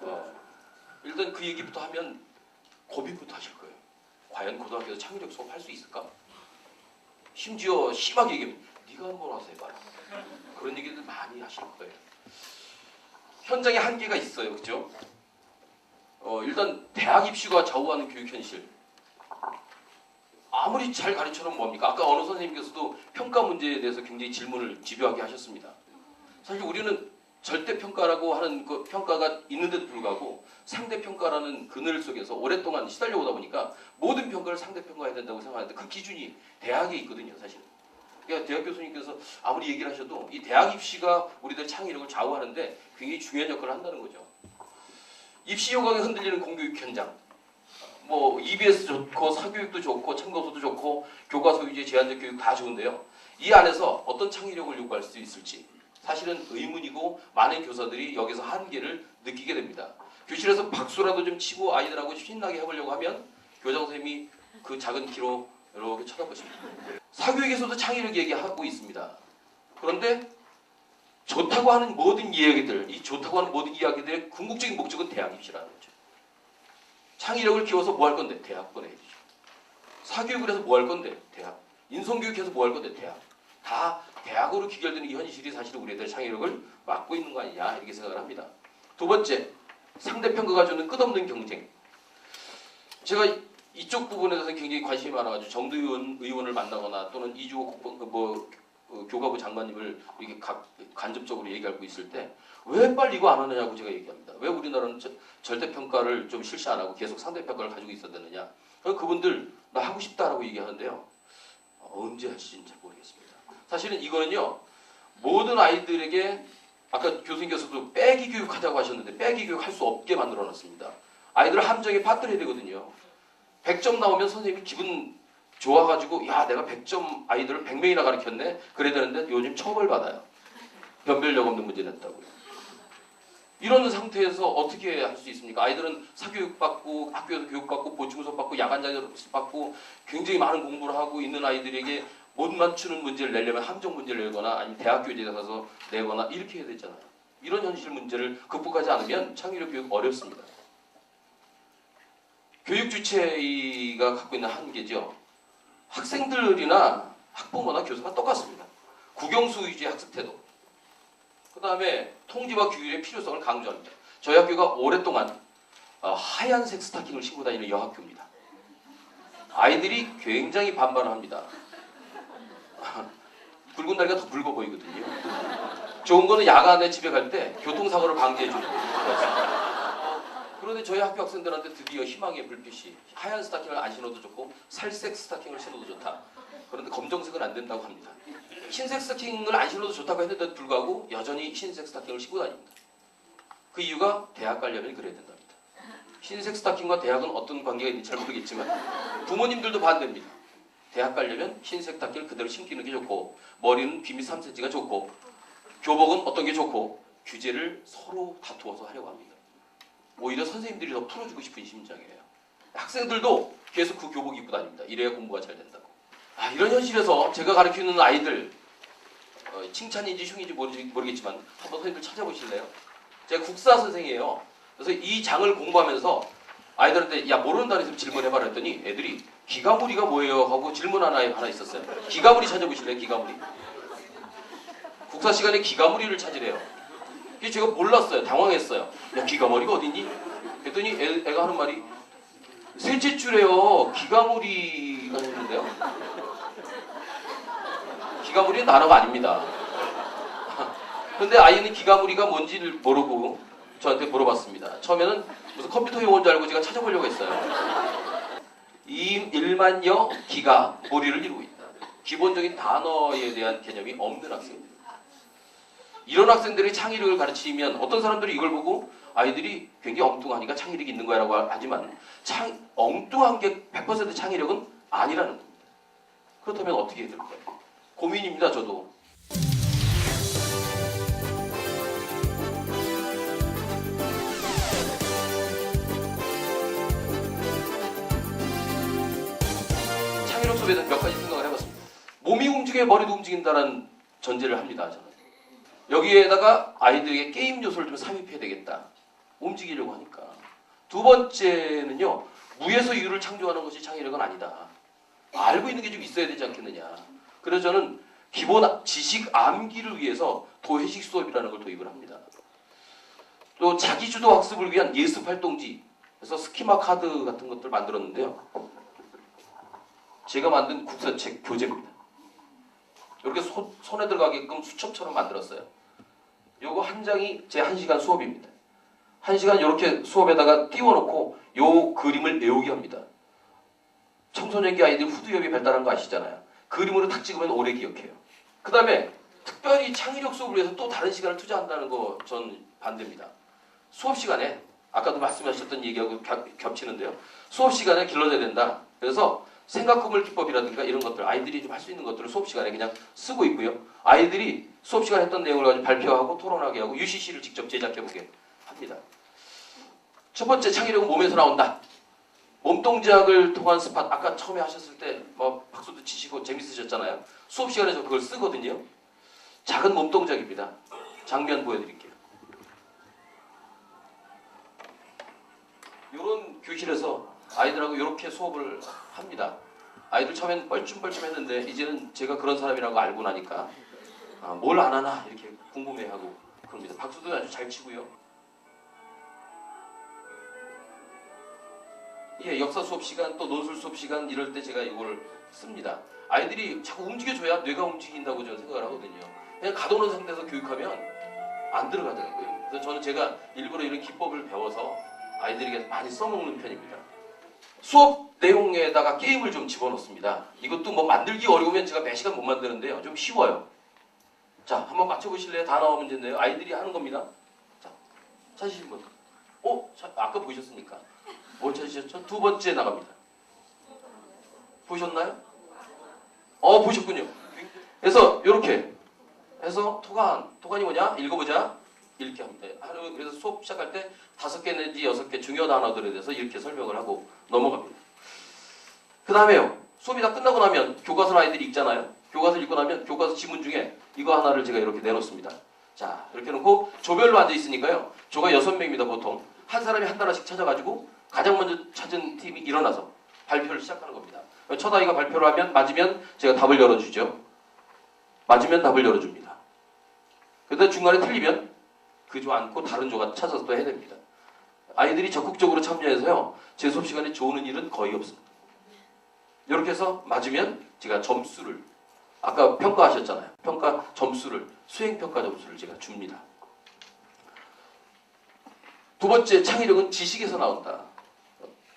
어, 일단 그 얘기부터 하면 고민부터 하실 거예요. 과연 고등학교에서 창의력 수업 할 수 있을까? 심지어 심하게 얘기하면 네가 한번 와서 해봐라. 그런 얘기들 많이 하실 거예요. 현장에 한계가 있어요, 그죠? 어, 일단 대학 입시가 좌우하는 교육 현실. 아무리 잘 가르쳐놓으면 뭡니까? 아까 어느 선생님께서도 평가 문제에 대해서 굉장히 질문을 집요하게 하셨습니다. 사실 우리는 절대 평가라고 하는 그 평가가 있는데도 불구하고 상대 평가라는 그늘 속에서 오랫동안 시달려 오다 보니까 모든 평가를 상대 평가해야 된다고 생각하는데 그 기준이 대학에 있거든요, 사실. 그러니까 대학 교수님께서 아무리 얘기를 하셔도 이 대학 입시가 우리들 창의력을 좌우하는데 굉장히 중요한 역할을 한다는 거죠. 입시 요강에 흔들리는 공교육 현장. 뭐 EBS 좋고 사교육도 좋고 참고서도 좋고 교과서 위주의 제한적 교육 다 좋은데요. 이 안에서 어떤 창의력을 요구할 수 있을지 사실은 의문이고 많은 교사들이 여기서 한계를 느끼게 됩니다. 교실에서 박수라도 좀 치고 아이들하고 신나게 해보려고 하면 교장 선생님이 그 작은 키로 이렇게 쳐다보십니다. 사교육에서도 창의력 얘기하고 있습니다. 그런데 좋다고 하는 모든 이야기들, 이 좋다고 하는 모든 이야기들의 궁극적인 목적은 대학 입시라는 거죠. 창의력을 키워서 뭐 할 건데? 대학 보내야죠. 사교육을 해서 뭐 할 건데? 대학. 인성교육해서 뭐 할 건데? 대학. 다 대학으로 귀결되는 이 현실이 사실은 우리들 창의력을 막고 있는 거 아니냐 이렇게 생각을 합니다. 두 번째, 상대평가가 주는 끝없는 경쟁. 제가 이쪽 부분에 대해서 굉장히 관심이 많아가지고 정두윤 의원을 만나거나 또는 이주호 국방 뭐 어, 교과부 장관님을 이렇게 각 간접적으로 얘기하고 있을 때 왜 빨리 이거 안 하느냐고 제가 얘기합니다. 왜 우리나라는 저- 절대 평가를 좀 실시 안 하고 계속 상대 평가를 가지고? 그래서 그분들 나 하고 싶다라고 얘기하는데요. 어, 언제 잘 모르겠습니다. 사실은 이거는요 모든 아이들에게 아까 교수님께서도 빼기 교육하자고 하셨는데 빼기 교육 할 수 없게 만들어 놨습니다. 아이들을 함정에 빠뜨려야 되거든요. 100점 나오면 선생님이 기분 좋아가지고 야 내가 100점 아이들을 100명이나 가르쳤네 그래야 되는데 요즘 처벌 받아요. 변별력 없는 문제 냈다고요. 이런 상태에서 어떻게 할 수 있습니까? 아이들은 사교육 받고 학교에서 교육 받고 보충 수업 받고 야간 자율 받고 굉장히 많은 공부를 하고 있는 아이들에게 못 맞추는 문제를 내려면 함정 문제를 내거나 아니면 대학교에 가서 내거나 이렇게 해야 되잖아요. 이런 현실 문제를 극복하지 않으면 창의력 교육 어렵습니다. 교육 주체가 갖고 있는 한계죠. 학생들이나 학부모나 교사가 똑같습니다. 국영수 위주의 학습 태도. 그 다음에 통지와 규율의 필요성을 강조합니다. 저희 학교가 오랫동안 어, 하얀색 스타킹을 신고 다니는 여학교입니다. 아이들이 굉장히 반발을 합니다. 붉은 다리가 더 붉어 보이거든요. 좋은 거는 야간에 집에 갈 때 교통사고를 방지해 주는 거예요. 그런데 저희 학교 학생들한테 드디어 희망의 불빛이 하얀 스타킹을 안 신어도 좋고 살색 스타킹을 신어도 좋다. 그런데 검정색은 안 된다고 합니다. 흰색 스타킹을 안 신어도 좋다고 했는데도 불구하고 여전히 흰색 스타킹을 신고 다닙니다. 그 이유가 대학 가려면 그래야 된답니다. 흰색 스타킹과 대학은 어떤 관계가 있는지 잘 모르겠지만 부모님들도 반대입니다. 대학 가려면 흰색 스타킹을 그대로 신기는 게 좋고 머리는 비미 3cm가 좋고 교복은 어떤 게 좋고 규제를 서로 다투어서 하려고 합니다. 오히려 선생님들이 더 풀어주고 싶은 심정이에요. 학생들도 계속 그 교복 입고 다닙니다. 이래야 공부가 잘 된다고. 아, 이런 현실에서 제가 가르치는 아이들 어, 칭찬인지 흉인지 모르, 모르겠지만 한번 선생님들 찾아보실래요? 제가 국사 선생이에요. 그래서 이 장을 공부하면서 아이들한테 야 모르는 단어 있으면 질문해봐라 했더니 애들이 기가무리가 뭐예요? 하고 질문 하나 하나 있었어요. 기가무리 찾아보실래요? 기가무리? 국사 시간에 기가무리를 찾으래요. 그게 제가 몰랐어요. 당황했어요. 야 기가머리가 어딨니? 그랬더니 애, 애가 하는 말이 셋째 줄에요. 기가무리가 있는데요. 기가무리는 단어가 아닙니다. 근데 아이는 기가무리가 뭔지를 모르고 저한테 물어봤습니다. 처음에는 무슨 컴퓨터 용어인 줄 알고 제가 찾아보려고 했어요. 이 1만여 기가 무리를 이루고 있다. 기본적인 단어에 대한 개념이 없는 학생들. 이런 학생들이 창의력을 가르치면 어떤 사람들이 이걸 보고 아이들이 굉장히 엉뚱하니까 창의력이 있는 거라고 하지만 창, 엉뚱한 게 100% 창의력은 아니라는 겁니다. 그렇다면 어떻게 해야 될까요? 고민입니다, 저도. 수업에 대한 몇 가지 생각을 해봤습니다. 몸이 움직여야 머리도 움직인다는 전제를 합니다. 저는. 여기에다가 아이들에게 게임 요소를 좀 삽입해야 되겠다. 움직이려고 하니까. 두 번째는요. 무에서 유를 창조하는 것이 창의력은 아니다. 알고 있는 게 좀 있어야 되지 않겠느냐. 그래서 저는 기본 지식 암기를 위해서 도회식 수업이라는 걸 도입을 합니다. 또 자기주도 학습을 위한 예습 활동지, 그래서 스키마 카드 같은 것들 만들었는데요. 제가 만든 국사책 교재입니다. 이렇게 손, 손에 들어가게끔 수첩처럼 만들었어요. 요거 한 장이 제 한 시간 수업입니다. 한 시간 이렇게 수업에다가 띄워놓고 요 그림을 외우게 합니다. 청소년기 아이들 후두엽이 발달한 거 아시잖아요. 그림으로 탁 찍으면 오래 기억해요. 그 다음에 특별히 창의력 수업을 위해서 또 다른 시간을 투자한다는 거 전 반대입니다. 수업 시간에 아까도 말씀하셨던 얘기하고 겹- 겹치는데요. 수업 시간에 길러져야 된다. 그래서 생각 구물 기법이라든가 이런 것들 아이들이 좀 할 수 있는 것들을 수업 시간에 그냥 쓰고 있고요. 아이들이 수업 시간에 했던 내용을 가지고 발표하고 토론하게 하고 UCC를 직접 제작해 보게 합니다. 첫 번째 창의력은 몸에서 나온다. 몸 동작을 통한 스팟 아까 처음에 하셨을 때 뭐 박수도 치시고 재밌으셨잖아요. 수업 시간에 저 그걸 쓰거든요. 작은 몸 동작입니다. 장면 보여드릴게요. 이런 교실에서 아이들하고 이렇게 수업을 합니다. 아이들 처음엔 뻘쭘뻘쭘 했는데 이제는 제가 그런 사람이라고 알고 나니까 아, 뭘안 하나 이렇게 궁금해하고 그럽니다. 박수도 아주 잘 치고요. 예, 역사 수업 시간 또 논술 수업 시간 이럴 때 제가 이걸 씁니다. 아이들이 자꾸 움직여줘야 뇌가 움직인다고 저는 생각을 하거든요. 그냥 가둬놓은 상태에서 교육하면 안 들어가더라고요. 그래서 저는 제가 일부러 이런 기법을 배워서 아이들에게 많이 써먹는 편입니다. 수업 내용에다가 게임을 좀 집어넣습니다. 이것도 뭐 만들기 어려우면 제가 몇 시간 못 만드는데요. 좀 쉬워요. 자, 한번 맞춰보실래요? 단어 문제인데요. 아이들이 하는 겁니다. 자, 찾으신 분. 어? 자, 아까 보셨으니까. 뭘 찾으셨죠? 두 번째 나갑니다. 보셨나요? 어, 보셨군요. 그래서 이렇게 해서 토간, 토간이 뭐냐? 읽어보자. 이렇게 합니다. 하루 그래서 수업 시작할 때 다섯 개 내지 여섯 개 중요 단어들에 대해서 이렇게 설명을 하고 넘어갑니다. 그 다음에요. 수업이 다 끝나고 나면 교과서를 아이들이 읽잖아요. 교과서 읽고 나면 교과서 지문 중에 이거 하나를 제가 이렇게 내놓습니다. 자, 이렇게 놓고 조별로 앉아 있으니까요. 조가 여섯 명입니다, 보통. 한 사람이 한 단어씩 찾아가지고 가장 먼저 찾은 팀이 일어나서 발표를 시작하는 겁니다. 첫 아이가 발표를 하면 맞으면 제가 답을 열어주죠. 맞으면 답을 열어줍니다. 그런데 중간에 틀리면 그조 안고 다른 조가 찾아서 또 해야 됩니다. 아이들이 적극적으로 참여해서요. 제 수업 시간에 좋은 일은 거의 없습니다. 이렇게 해서 맞으면 제가 점수를 아까 평가하셨잖아요. 평가 점수를 수행 평가 점수를 제가 줍니다. 두 번째 창의력은 지식에서 나온다.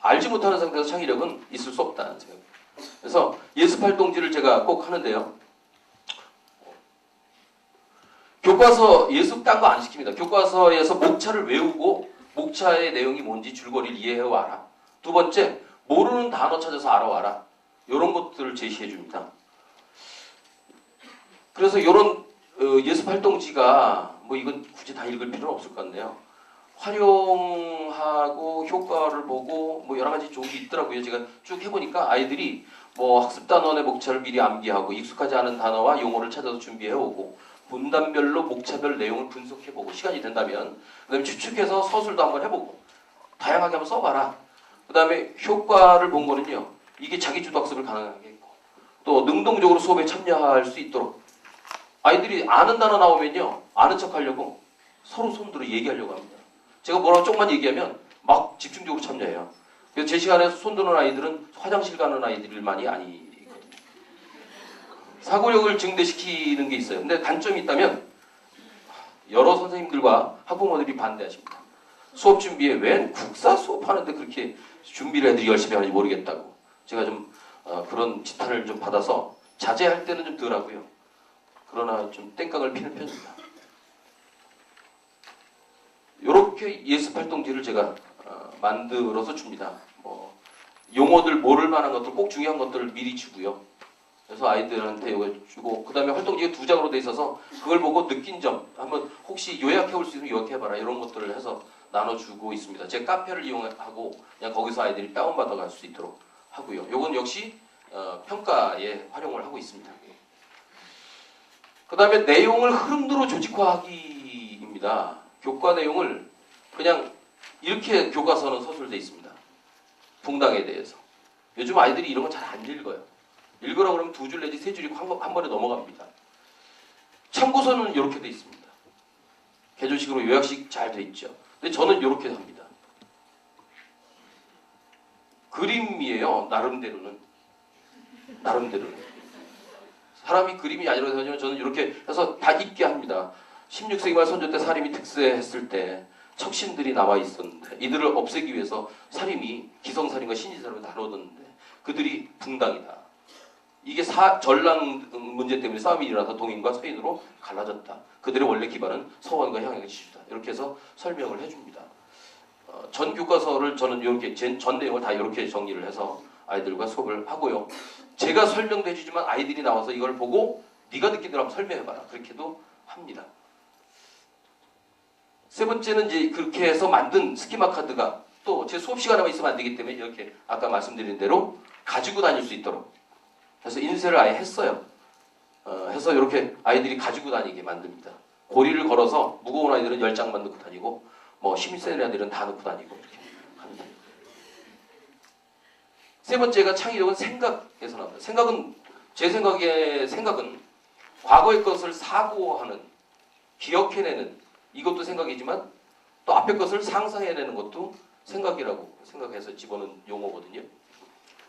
알지 못하는 상태에서 창의력은 있을 수 없다는 생각. 그래서 예습 활동지를 제가 꼭 하는데요. 교과서 예습 딴 거 안 시킵니다. 교과서에서 목차를 외우고 목차의 내용이 뭔지 줄거리를 이해해 와라. 두 번째 모르는 단어 찾아서 알아와라. 이런 것들을 제시해 줍니다. 그래서 이런 예습 활동지가 뭐 이건 굳이 다 읽을 필요는 없을 것 같네요. 활용하고 효과를 보고 뭐 여러 가지 좋은 게 있더라고요. 제가 쭉 해보니까 아이들이 뭐 학습 단원의 목차를 미리 암기하고 익숙하지 않은 단어와 용어를 찾아서 준비해 오고 분단별로 목차별 내용을 분석해 보고 시간이 된다면 그다음에 추측해서 서술도 한번 해보고 다양하게 한번 써봐라. 그다음에 효과를 본 거는요. 이게 자기 주도 학습을 가능하게 했고 또 능동적으로 수업에 참여할 수 있도록 아이들이 아는 단어 나오면요 아는 척 하려고 서로 손들어 얘기하려고 합니다. 제가 뭐라고 조금만 얘기하면 막 집중적으로 참여해요. 그래서 제 시간에 손드는 아이들은 화장실 가는 아이들만이 아니거든요. 사고력을 증대시키는 게 있어요. 근데 단점이 있다면 여러 선생님들과 학부모들이 반대하십니다. 수업 준비에 웬 국사 수업하는데 그렇게 준비를 애들이 열심히 하는지 모르겠다고. 제가 좀 어, 그런 지탄을 좀 받아서 자제할 때는 좀 덜 하고요. 그러나 좀 땡깡을 피는 편입니다. 이렇게 예습 활동지를 제가 어, 만들어서 줍니다. 뭐 용어들 모를 만한 것들 꼭 중요한 것들을 미리 주고요. 그래서 아이들한테 이거 주고 그다음에 활동지가 두 장으로 돼 있어서 그걸 보고 느낀 점 한번 혹시 요약해 올 수 있으면 요약해 봐라 이런 것들을 해서 나눠주고 있습니다. 제 카페를 이용하고 그냥 거기서 아이들이 다운받아 갈 수 있도록 하고요. 이건 역시 어, 평가에 활용을 하고 있습니다. 그 다음에 내용을 흐름대로 조직화하기입니다. 교과 내용을 그냥 이렇게 교과서는 서술돼 있습니다. 붕당에 대해서. 요즘 아이들이 이런 거 잘 안 읽어요. 읽으라고 그러면 두 줄 내지 세 줄이 한, 번- 한 번에 넘어갑니다. 참고서는 이렇게 돼 있습니다. 개조식으로 요약식 잘 돼 있죠. 근데 저는 이렇게 합니다. 그림이에요. 나름대로는. 나름대로는. 사람이 그림이 아니라고 하지만 저는 이렇게 해서 다 읽게 합니다. 16세기 말 선조 때 사림이 특세했을 때 척신들이 나와 있었는데 이들을 없애기 위해서 사림이 기성사림과 신지사림을 나눴는데 그들이 붕당이다. 이게 사, 전랑 문제 때문에 싸움이 일어나서 동인과 서인으로 갈라졌다. 그들의 원래 기반은 서원과 향양의 지주다. 이렇게 해서 설명을 해줍니다. 어, 전 교과서를 저는 이렇게 전, 전 내용을 다 이렇게 정리를 해서 아이들과 수업을 하고요. 제가 설명도 해주지만 아이들이 나와서 이걸 보고 네가 한번 설명해봐라. 그렇게도 합니다. 세 번째는 이제 그렇게 해서 만든 스키마 카드가 또 제 수업 시간에만 있으면 안 되기 때문에 이렇게 아까 말씀드린 대로 가지고 다닐 수 있도록 그래서 인쇄를 아예 했어요. 어, 해서 이렇게 아이들이 가지고 다니게 만듭니다. 고리를 걸어서 무거운 아이들은 10장만 넣고 다니고 뭐 힘이 센 애들은 다 넣고 다니고 이렇게 합니다. 세 번째가 창의력은 생각에서 나옵니다. 생각은 제 생각에 생각은 과거의 것을 사고하는 기억해내는 이것도 생각이지만 또 앞에 것을 상상해내는 것도 생각이라고 생각해서 집어넣은 용어거든요.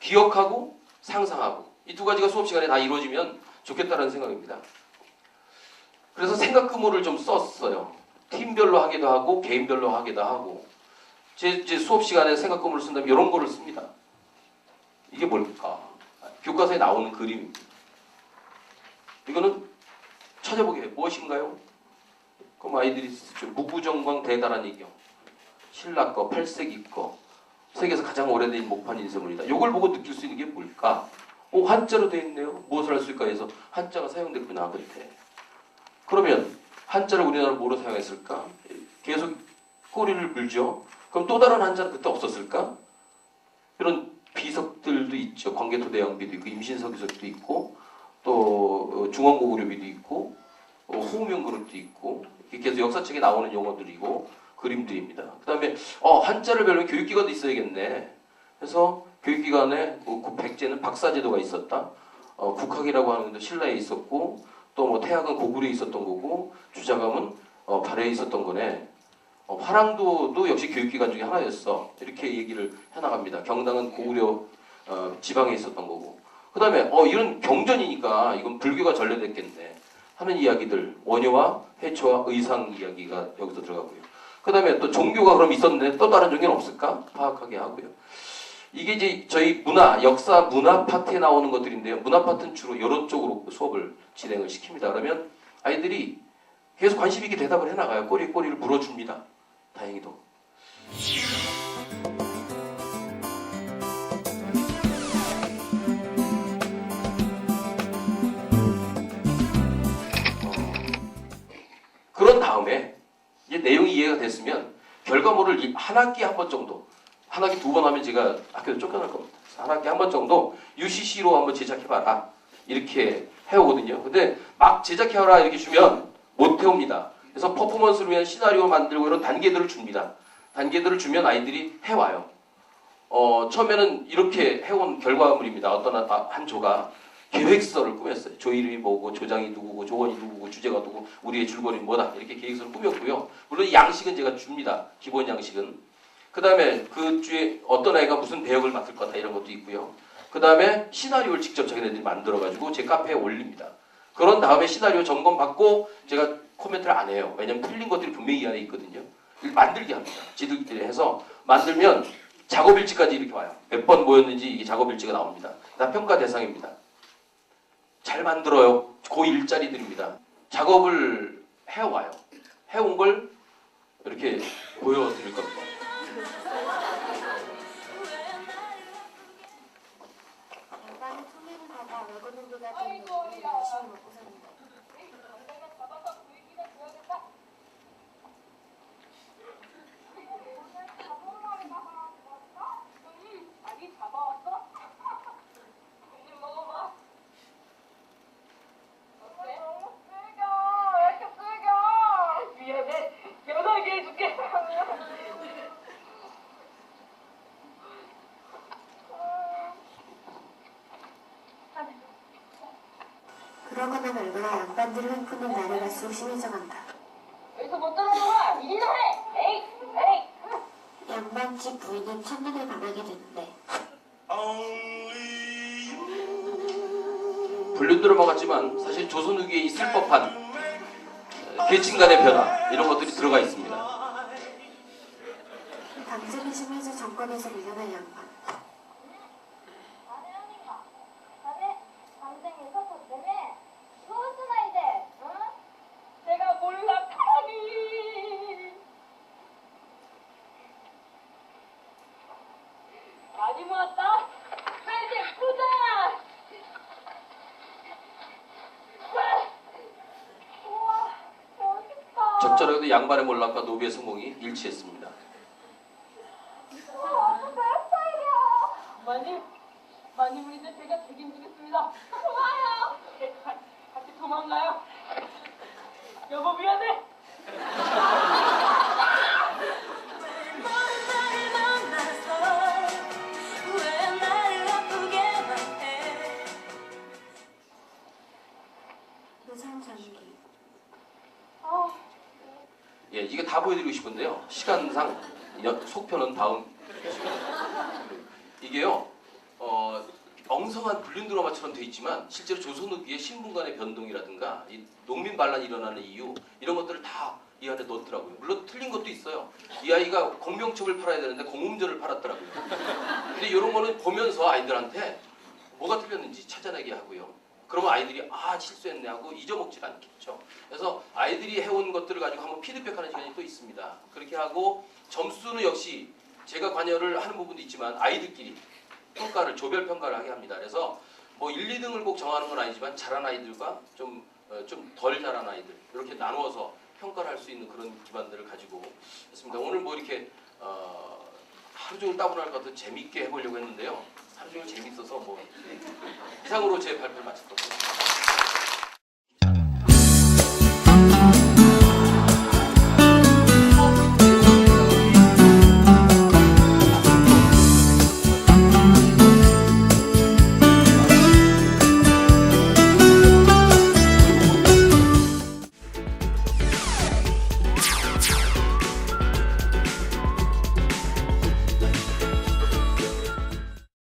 기억하고 상상하고 이 두 가지가 수업 시간에 다 이루어지면 좋겠다는 생각입니다. 그래서 생각 규모를 좀 썼어요. 팀별로 하기도 하고 개인별로 하기도 하고 제, 제 수업 시간에 생각 규모를 쓴다면 이런 거를 씁니다. 이게 뭘까? 교과서에 나오는 그림입니다. 이거는 찾아보게 무엇인가요? 그럼 아이들이 쓰죠. 무구정광 대단한 이경 신라 거, 팔세기 거 세계에서 가장 오래된 목판 인쇄물이다. 이걸 보고 느낄 수 있는 게 뭘까? 어, 한자로 되어 있네요. 무엇을 할 수 있을까 해서 한자가 사용됐구나 그때. 그러면 한자를 우리나라 뭐로 사용했을까? 계속 꼬리를 물죠. 그럼 또 다른 한자는 그때 없었을까? 이런 비석들도 있죠. 광개토대왕비도 있고 임신석유석도 있고 또 어, 중원고구려비도 있고 어, 호명그릇도 있고 해서 역사책에 나오는 용어들이고 그림들입니다. 그 다음에 어, 한자를 배우면 교육기관도 있어야겠네. 그래서 교육기관에 그, 그 백제는 박사제도가 있었다. 어, 국학이라고 하는 것도 신라에 있었고 또 뭐 태학은 고구려에 있었던 거고 주자감은 어, 발해에 있었던 거네. 어, 화랑도도 역시 교육기관 중에 하나였어. 이렇게 얘기를 해나갑니다. 경당은 고구려 어, 지방에 있었던 거고. 그 다음에 어 이런 경전이니까 이건 불교가 전래됐겠네 하는 이야기들 원효와 해초와 의상 이야기가 여기서 들어가고요. 그 다음에 또 종교가 그럼 있었는데 또 다른 종교는 없을까 파악하게 하고요. 이게 이제 저희 문화 역사 문화 파트에 나오는 것들인데요. 문화 파트는 주로 이런 쪽으로 수업을 진행을 시킵니다. 그러면 아이들이 계속 관심 있게 대답을 해나가요. 꼬리 꼬리를 물어줍니다. 다행히도. 그런 다음에 이제 내용이 이해가 됐으면 결과물을 이- 한 학기에 한번 정도 한 학기 두 번 하면 제가 학교에 쫓겨날 겁니다. 한 학기에 한번 정도 UCC로 한번 제작해봐라 이렇게 해오거든요. 근데 막 제작해라 이렇게 주면 못 해옵니다. 그래서 퍼포먼스를 위한 시나리오 만들고 이런 단계들을 줍니다. 단계들을 주면 아이들이 해와요. 어, 처음에는 이렇게 해온 결과물입니다. 어떤 한, 조가 계획서를 꾸몄어요. 조 이름이 뭐고, 조장이 누구고, 조원이 누구고, 주제가 누구고, 우리의 줄거리는 뭐다. 이렇게 계획서를 꾸몄고요. 물론 이 양식은 제가 줍니다. 기본 양식은. 그 다음에 그 주에 어떤 아이가 무슨 배역을 맡을 거다 이런 것도 있고요. 그 다음에 시나리오를 직접 자기네들이 만들어가지고 제 카페에 올립니다. 그런 다음에 시나리오 점검 받고 제가 코멘트를 안 해요. 왜냐면 틀린 것들이 분명히 이 안에 있거든요. 만들게 합니다. 지들끼리 해서 만들면 작업일지까지 이렇게 와요. 몇 번 모였는지 이게 작업일지가 나옵니다. 다 평가 대상입니다. 잘 만들어요. 고 일자리들입니다. 작업을 해와요. 해온 걸 이렇게 보여드릴 겁니다. 투명하다 외국인보다 좀 열심히 먹고 삽니다. 아니 잡아왔어? 언니 먹어봐. 어때? 그러거나 말거나 양반들을 흩푸는 나래가 소심해져 간다. 여기서 못 들어오는 일이나 해! 에이! 에이! 양반집 부인은 첫눈을 반하게 되는데 불륜 드라마 같지만 사실 조선 후기에 있을 법한 어, 계층 간의 변화 이런 것들이 들어가 있습니다. 당직이 심해져 정권에서 밀려난 양반. 자네 아닌가? 자네 당장에 섰기 때문에 무슨 아이들? 응? 내가 몰락하니 많이 모았다? 빨리 보자! 우와 멋있다 적절하게도 양반의 몰락과 노비의 성공이 일치했습니다. 마님 마님을 이제 제가 책임지겠습니다. 좋아요. 같이 도망가요. 여보 미안해 다 보여드리고 싶은데요. 시간상 여- 속편은 다음. 이게요, 어, 엉성한 불륜 드라마처럼 돼 있지만 실제로 조선 후기의 신분간의 변동이라든가 이 농민 반란이 일어나는 이유 이런 것들을 다 이 안에 넣었더라고요. 물론 틀린 것도 있어요. 이 아이가 공명첩을 팔아야 되는데 공음전을 팔았더라고요. 근데 이런 거는 보면서 아이들한테 뭐가 틀렸는지 찾아내게 하고요. 그러면 아이들이 아 실수했네 하고 잊어먹질 않겠죠. 그래서 아이들이 해온 것들을 가지고 한번 피드백하는 시간이 또 있습니다. 그렇게 하고 점수는 역시 제가 관여를 하는 부분도 있지만 아이들끼리 평가를 조별 평가를 하게 합니다. 그래서 뭐 1, 2등을 꼭 정하는 건 아니지만 잘한 아이들과 좀 좀 덜 잘한 아이들 이렇게 나누어서 평가를 할 수 있는 그런 기반들을 가지고 했습니다. 오늘 뭐 이렇게 어, 하루 종일 따분할 것 같아 재밌게 해보려고 했는데요. 종일 재밌어서 뭐 이상으로 제 발표를 마쳤거든요.